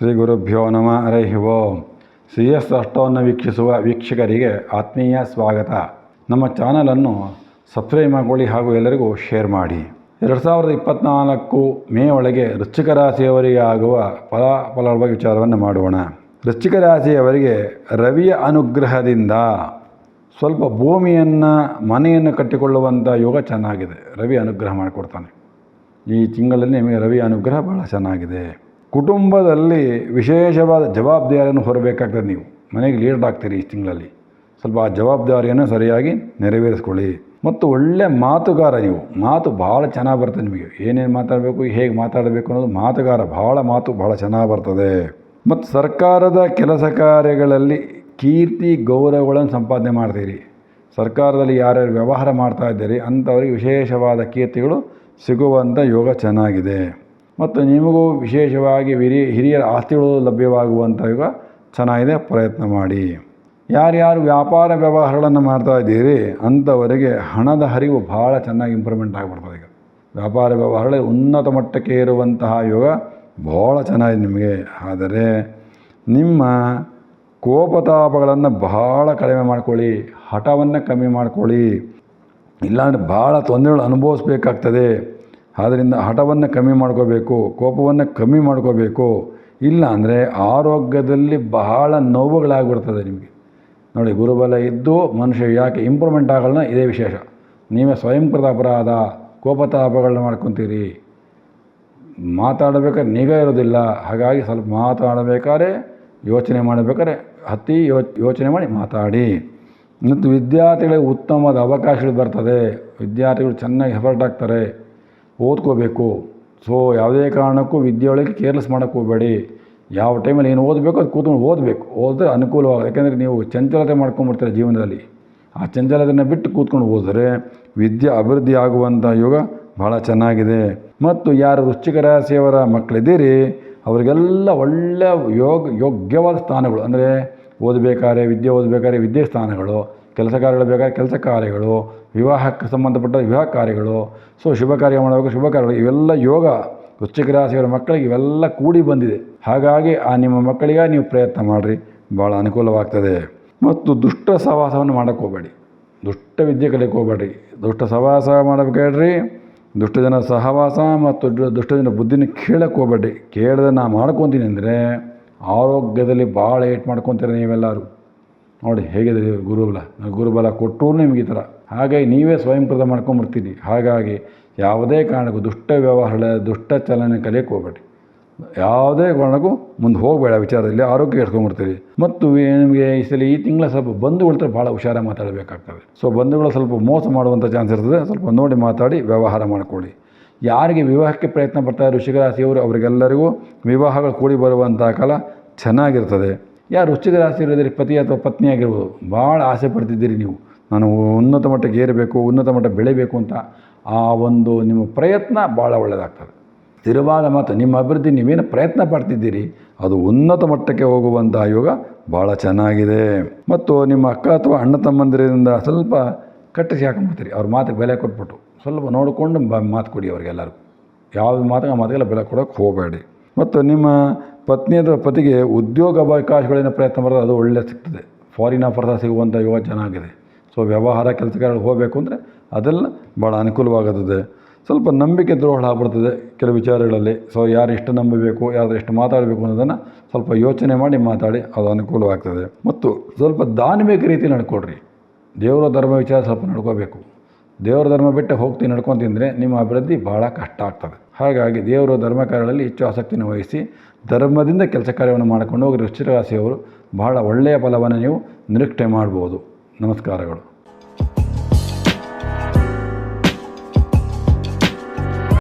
ಶ್ರೀ ಗುರುಭ್ಯೋ ನಮ ಹರೈ ಓಂ. C S ಅಷ್ಟವನ್ನು ವೀಕ್ಷಿಸುವ ವೀಕ್ಷಕರಿಗೆ ಆತ್ಮೀಯ ಸ್ವಾಗತ. ನಮ್ಮ ಚಾನಲನ್ನು ಸಬ್ಸ್ಕ್ರೈಬ್ ಮಾಡಿಕೊಳ್ಳಿ ಹಾಗೂ ಎಲ್ಲರಿಗೂ ಶೇರ್ ಮಾಡಿ. ಎರಡು ಸಾವಿರದ ಇಪ್ಪತ್ತ್ನಾಲ್ಕು ಮೇ ಒಳಗೆ ವೃಶ್ಚಿಕ ರಾಶಿಯವರಿಗೆ ಆಗುವ ಫಲ ಬಗ್ಗೆ ವಿಚಾರವನ್ನು ಮಾಡೋಣ. ವೃಶ್ಚಿಕ ರಾಶಿಯವರಿಗೆ ರವಿಯ ಅನುಗ್ರಹದಿಂದ ಸ್ವಲ್ಪ ಭೂಮಿಯನ್ನು, ಮನೆಯನ್ನು ಕಟ್ಟಿಕೊಳ್ಳುವಂಥ ಯೋಗ ಚೆನ್ನಾಗಿದೆ. ರವಿ ಅನುಗ್ರಹ ಮಾಡಿಕೊಡ್ತಾನೆ. ಈ ತಿಂಗಳಲ್ಲಿ ನಿಮಗೆ ರವಿ ಅನುಗ್ರಹ ಭಾಳ ಚೆನ್ನಾಗಿದೆ. ಕುಟುಂಬದಲ್ಲಿ ವಿಶೇಷವಾದ ಜವಾಬ್ದಾರಿಯನ್ನು ಹೊರಬೇಕಾಗ್ತದೆ ನೀವು. ಮನೆಗೆ ಲೀಡರ್ ಆಗ್ತೀರಿ ಈ ತಿಂಗಳಲ್ಲಿ. ಸ್ವಲ್ಪ ಆ ಜವಾಬ್ದಾರಿಯನ್ನು ಸರಿಯಾಗಿ ನೆರವೇರಿಸ್ಕೊಳ್ಳಿ. ಮತ್ತು ಒಳ್ಳೆ ಮಾತುಗಾರ ನೀವು. ಮಾತು ಭಾಳ ಚೆನ್ನಾಗಿ ಬರ್ತದೆ ನಿಮಗೆ. ಏನೇನು ಮಾತಾಡಬೇಕು, ಹೇಗೆ ಮಾತಾಡಬೇಕು ಅನ್ನೋದು ಮಾತುಗಾರ. ಭಾಳ ಮಾತು ಭಾಳ ಚೆನ್ನಾಗಿ ಬರ್ತದೆ. ಮತ್ತು ಸರ್ಕಾರದ ಕೆಲಸ ಕಾರ್ಯಗಳಲ್ಲಿ ಕೀರ್ತಿ, ಗೌರವಗಳನ್ನು ಸಂಪಾದನೆ ಮಾಡ್ತೀರಿ. ಸರ್ಕಾರದಲ್ಲಿ ಯಾರ್ಯಾರು ವ್ಯವಹಾರ ಮಾಡ್ತಾ ಇದ್ದೀರಿ, ಅಂಥವ್ರಿಗೆ ವಿಶೇಷವಾದ ಕೀರ್ತಿಗಳು ಸಿಗುವಂಥ ಯೋಗ ಚೆನ್ನಾಗಿದೆ. ಮತ್ತು ನಿಮಗೂ ವಿಶೇಷವಾಗಿ ವಿರಿ ಹಿರಿಯರ ಆಸ್ತಿಗಳು ಲಭ್ಯವಾಗುವಂಥ ಯೋಗ ಚೆನ್ನಾಗಿದೆ, ಪ್ರಯತ್ನ ಮಾಡಿ. ಯಾರ್ಯಾರು ವ್ಯಾಪಾರ ವ್ಯವಹಾರಗಳನ್ನು ಮಾಡ್ತಾ ಇದ್ದೀರಿ, ಅಂಥವರಿಗೆ ಹಣದ ಹರಿವು ಭಾಳ ಚೆನ್ನಾಗಿ ಇಂಪ್ರೂವ್ಮೆಂಟ್ ಆಗಿಬಿಡ್ತದೆ ಈಗ. ವ್ಯಾಪಾರ ವ್ಯವಹಾರಗಳಲ್ಲಿ ಉನ್ನತ ಮಟ್ಟಕ್ಕೆ ಇರುವಂತಹ ಯೋಗ ಭಾಳ ಚೆನ್ನಾಗಿದೆ ನಿಮಗೆ, ಆದರೆ ನಿಮ್ಮ ಕೋಪತಾಪಗಳನ್ನು ಬಹಳ ಕಡಿಮೆ ಮಾಡ್ಕೊಳ್ಳಿ, ಹಠವನ್ನು ಕಮ್ಮಿ ಮಾಡ್ಕೊಳ್ಳಿ. ಇಲ್ಲಾಂದರೆ ಭಾಳ ತೊಂದರೆಗಳು ಅನುಭವಿಸ್ಬೇಕಾಗ್ತದೆ. ಆದ್ದರಿಂದ ಹಠವನ್ನು ಕಮ್ಮಿ ಮಾಡ್ಕೋಬೇಕು, ಕೋಪವನ್ನು ಕಮ್ಮಿ ಮಾಡ್ಕೋಬೇಕು, ಇಲ್ಲ ಅಂದರೆ ಆರೋಗ್ಯದಲ್ಲಿ ಬಹಳ ನೋವುಗಳಾಗ್ಬಿಡ್ತದೆ ನಿಮಗೆ. ನೋಡಿ, ಗುರುಬಲ ಇದ್ದು ಮನುಷ್ಯ ಯಾಕೆ ಇಂಪ್ರೂವ್ಮೆಂಟ್ ಆಗಲ್ಲ ಇದೇ ವಿಶೇಷ. ನೀವೇ ಸ್ವಯಂಕೃತ ಅಪರಾಧ ಕೋಪತಾಪಗಳನ್ನ ಮಾಡ್ಕೊತೀರಿ. ಮಾತಾಡಬೇಕಾದ್ರೆ ನಿಗಾ ಇರೋದಿಲ್ಲ. ಹಾಗಾಗಿ ಸ್ವಲ್ಪ ಮಾತಾಡಬೇಕಾದ್ರೆ ಯೋಚನೆ ಮಾಡಬೇಕಾದ್ರೆ ಅತಿ ಯೋಚನೆ ಮಾಡಿ ಮಾತಾಡಿ. ಮತ್ತು ವಿದ್ಯಾರ್ಥಿಗಳಿಗೆ ಉತ್ತಮವಾದ ಅವಕಾಶಗಳು ಬರ್ತದೆ. ವಿದ್ಯಾರ್ಥಿಗಳು ಚೆನ್ನಾಗಿ ಎಫರ್ಟ್ ಆಗ್ತಾರೆ ಓದ್ಕೋಬೇಕು. ಸೊ ಯಾವುದೇ ಕಾರಣಕ್ಕೂ ವಿದ್ಯೆಯೊಳಗೆ ಕೇರ್ಲೆಸ್ ಮಾಡೋಕ್ಕೆ ಹೋಗಬೇಡಿ. ಯಾವ ಟೈಮಲ್ಲಿ ಏನು ಓದಬೇಕು ಅದು ಕೂತ್ಕೊಂಡು ಓದಬೇಕು. ಓದಿದ್ರೆ ಅನುಕೂಲವಾಗ, ಯಾಕೆಂದರೆ ನೀವು ಚಂಚಲತೆ ಮಾಡ್ಕೊಂಬಿಡ್ತೀರ ಜೀವನದಲ್ಲಿ. ಆ ಚಂಚಲತೆಯನ್ನು ಬಿಟ್ಟು ಕೂತ್ಕೊಂಡು ಓದಿದ್ರೆ ವಿದ್ಯೆ ಅಭಿವೃದ್ಧಿ ಆಗುವಂಥ ಯೋಗ ಭಾಳ ಚೆನ್ನಾಗಿದೆ. ಮತ್ತು ಯಾರು ವೃಶ್ಚಿಕ ರಾಶಿಯವರ ಮಕ್ಕಳಿದ್ದೀರಿ, ಅವರಿಗೆಲ್ಲ ಒಳ್ಳೆಯ ಯೋಗ ಯೋಗ್ಯವಾದ ಸ್ಥಾನಗಳು. ಅಂದರೆ ಓದಬೇಕಾದ್ರೆ ವಿದ್ಯೆ ಓದಬೇಕಾದ್ರೆ ವಿದ್ಯೆ ಸ್ಥಾನಗಳು. ಕೆಲಸ ಕಾರ್ಯಗಳು ಬೇಕಾದ್ರೆ ಕೆಲಸ ಕಾರ್ಯಗಳು, ವಿವಾಹಕ್ಕೆ ಸಂಬಂಧಪಟ್ಟ ವಿವಾಹ ಕಾರ್ಯಗಳು ಸೊ ಶುಭ ಕಾರ್ಯ ಮಾಡಬೇಕು, ಶುಭ ಕಾರ್ಯಗಳು ಇವೆಲ್ಲ ಯೋಗ, ವೃಶ್ಚಿಕ ರಾಶಿಯವರ ಮಕ್ಕಳಿಗೆ ಇವೆಲ್ಲ ಕೂಡಿ ಬಂದಿದೆ. ಹಾಗಾಗಿ ಆ ನಿಮ್ಮ ಮಕ್ಕಳಿಗೆ ನೀವು ಪ್ರಯತ್ನ ಮಾಡಿರಿ ಭಾಳ ಅನುಕೂಲವಾಗ್ತದೆ. ಮತ್ತು ದುಷ್ಟ ಸಹವಾಸವನ್ನು ಮಾಡೋಕ್ಕೆ ಹೋಗಬೇಡಿ. ದುಷ್ಟ ವಿದ್ಯೆ ಕಲಿಯಕ್ಕೆ ಹೋಗಬೇಡ್ರಿ ದುಷ್ಟ ಸಹವಾಸ ಮಾಡಬೇಕಾಡ್ರಿ ದುಷ್ಟ ಜನ ಸಹವಾಸ ಮತ್ತು ದುಷ್ಟಜನ ದುಷ್ಟ ಜನ ಬುದ್ಧಿನ ಕೇಳಕ್ಕೆ ಹೋಗಬೇಡ್ರಿ ಕೇಳದೆ ನಾ ಮಾಡ್ಕೊತೀನಿ ಅಂದರೆ ಆರೋಗ್ಯದಲ್ಲಿ ಭಾಳ ಏಟ್ ಮಾಡ್ಕೊತೀರ ನೀವೆಲ್ಲರೂ. ನೋಡಿ ಹೇಗಿದೆ ಗುರುಬಲ? ಗುರುಬಲ ಕೊಟ್ಟರೂ ನಿಮಗೆ ಈ ಥರ. ಹಾಗಾಗಿ ನೀವೇ ಸ್ವಯಂಕೃತ ಮಾಡ್ಕೊಂಬಿಡ್ತೀರಿ ಹಾಗಾಗಿ ಯಾವುದೇ ಕಾರಣಕ್ಕೂ ದುಷ್ಟ ವ್ಯವಹಾರ, ದುಷ್ಟ ಚಲನೆ ಕಲಿಯಕ್ಕೆ ಹೋಗ್ಬೇಡಿ. ಯಾವುದೇ ಕಾರಣಕ್ಕೂ ಮುಂದೆ ಹೋಗಬೇಡ, ವಿಚಾರದಲ್ಲಿ ಆರೋಗ್ಯ ಇಟ್ಕೊಂಡ್ಬಿಡ್ತೀರಿ ಮತ್ತು ನಿಮಗೆ ಈ ಸಲ ಈ ತಿಂಗಳ ಸ್ವಲ್ಪ ಬಂಧುಗಳ ಹತ್ರ ಭಾಳ ಹುಷಾರಾಗಿ ಮಾತಾಡಬೇಕಾಗ್ತದೆ. ಸೊ, ಬಂಧುಗಳು ಸ್ವಲ್ಪ ಮೋಸ ಮಾಡುವಂಥ ಚಾನ್ಸ್ ಇರ್ತದೆ. ಸ್ವಲ್ಪ ನೋಡಿ ಮಾತಾಡಿ, ವ್ಯವಹಾರ ಮಾಡಿಕೊಳ್ಳಿ. ಯಾರಿಗೆ ವಿವಾಹಕ್ಕೆ ಪ್ರಯತ್ನ ಪಡ್ತಾರೆ ಋಷಿಕರಾಶಿಯವರು ರಾಶಿಯವರು ಅವರಿಗೆಲ್ಲರಿಗೂ ವಿವಾಹಗಳು ಕೂಡಿ ಬರುವಂಥ ಕಾಲ ಚೆನ್ನಾಗಿರ್ತದೆ. ಯಾರು ವೃಶ್ಚಿಕ ಆಸೆ ಇರೋದ್ರಿ ಪತಿ ಅಥವಾ ಪತ್ನಿ ಆಗಿರ್ಬೋದು. ಭಾಳ ಆಸೆ ಪಡ್ತಿದ್ದೀರಿ ನೀವು. ನಾನು ಉನ್ನತ ಮಟ್ಟಕ್ಕೆ ಏರಬೇಕು, ಉನ್ನತ ಮಟ್ಟ ಬೆಳಿಬೇಕು ಅಂತ ಆ ಒಂದು ನಿಮ್ಮ ಪ್ರಯತ್ನ ಭಾಳ ಒಳ್ಳೆಯದಾಗ್ತದೆ ಸ್ಥಿರವಾದ ಮಾತು, ನಿಮ್ಮ ಅಭಿವೃದ್ಧಿ ನೀವೇನು ಪ್ರಯತ್ನ ಪಡ್ತಿದ್ದೀರಿ, ಅದು ಉನ್ನತ ಮಟ್ಟಕ್ಕೆ ಹೋಗುವಂಥ ಯೋಗ ಭಾಳ ಚೆನ್ನಾಗಿದೆ. ಮತ್ತು ನಿಮ್ಮ ಅಕ್ಕ ಅಥವಾ ಅಣ್ಣ ತಮ್ಮಂದಿರಿಂದ ಸ್ವಲ್ಪ ಕಟ್ಟಿಸಿ ಹಾಕೊಂಡ್ಬಿಡ್ತೀರಿ. ಅವ್ರ ಮಾತಿಗೆ ಬೆಲೆ ಕೊಟ್ಬಿಟ್ಟು ಸ್ವಲ್ಪ ನೋಡಿಕೊಂಡು ಬ ಮಾತು ಕೊಡಿ ಅವ್ರಿಗೆಲ್ಲರಿಗೂ. ಯಾವ ಮಾತಿಗೆ ಆ ಮಾತಿಗೆಲ್ಲ ಬೆಲೆ ಕೊಡೋಕ್ಕೆ ಹೋಗಬೇಡಿ. ಮತ್ತು ನಿಮ್ಮ ಪತ್ನಿ ಅಥವಾ ಪತಿಗೆ ಉದ್ಯೋಗ ಅವಕಾಶಗಳಿಂದ ಪ್ರಯತ್ನ ಮಾಡಿದ್ರೆ ಅದು ಒಳ್ಳೆ ಸಿಗ್ತದೆ. ಫಾರಿನ್ ಆಫರ್ಸ ಸಿಗುವಂಥ ಯುವ ಚೆನ್ನಾಗಿದೆ ಸೊ ವ್ಯವಹಾರ ಕೆಲಸಗಾರರು ಹೋಗಬೇಕು ಅಂದರೆ ಅದೆಲ್ಲ ಭಾಳ ಅನುಕೂಲವಾಗುತ್ತದೆ. ಸ್ವಲ್ಪ ನಂಬಿಕೆ ದ್ರೋಹ ಆಗ್ಬಿಡ್ತದೆ ಕೆಲವು ವಿಚಾರಗಳಲ್ಲಿ. ಸೊ ಯಾರು ಎಷ್ಟು ನಂಬಬೇಕು, ಯಾರು ಎಷ್ಟು ಮಾತಾಡಬೇಕು ಅನ್ನೋದನ್ನು ಸ್ವಲ್ಪ ಯೋಚನೆ ಮಾಡಿ ಮಾತಾಡಿ ಅದು ಅನುಕೂಲವಾಗ್ತದೆ. ಮತ್ತು ಸ್ವಲ್ಪ ಧಾರ್ಮಿಕ ರೀತಿ ನಡ್ಕೊಳ್ರಿ. ದೇವರ ಧರ್ಮ ವಿಚಾರ ಸ್ವಲ್ಪ ನಡ್ಕೋಬೇಕು. ದೇವರ ಧರ್ಮ ಬಿಟ್ಟು ಹೋಗ್ತೀನಿ ನಡ್ಕೊತಿಂದರೆ ನಿಮ್ಮ ಅಭಿವೃದ್ಧಿ ಭಾಳ ಕಷ್ಟ ಆಗ್ತದೆ. ಹಾಗಾಗಿ ದೇವರು ಧರ್ಮ ಕಾರ್ಯಗಳಲ್ಲಿ ಹೆಚ್ಚು ಆಸಕ್ತಿಯನ್ನು ವಹಿಸಿ ಧರ್ಮದಿಂದ ಕೆಲಸ ಕಾರ್ಯವನ್ನು ಮಾಡಿಕೊಂಡು ಹೋಗಿ ವೃಶ್ಚಿಕ ರಾಶಿಯವರು ಬಹಳ ಒಳ್ಳೆಯ ಫಲವನ್ನು ನೀವು ನಿರೀಕ್ಷೆ ಮಾಡ್ಬೋದು. ನಮಸ್ಕಾರಗಳು.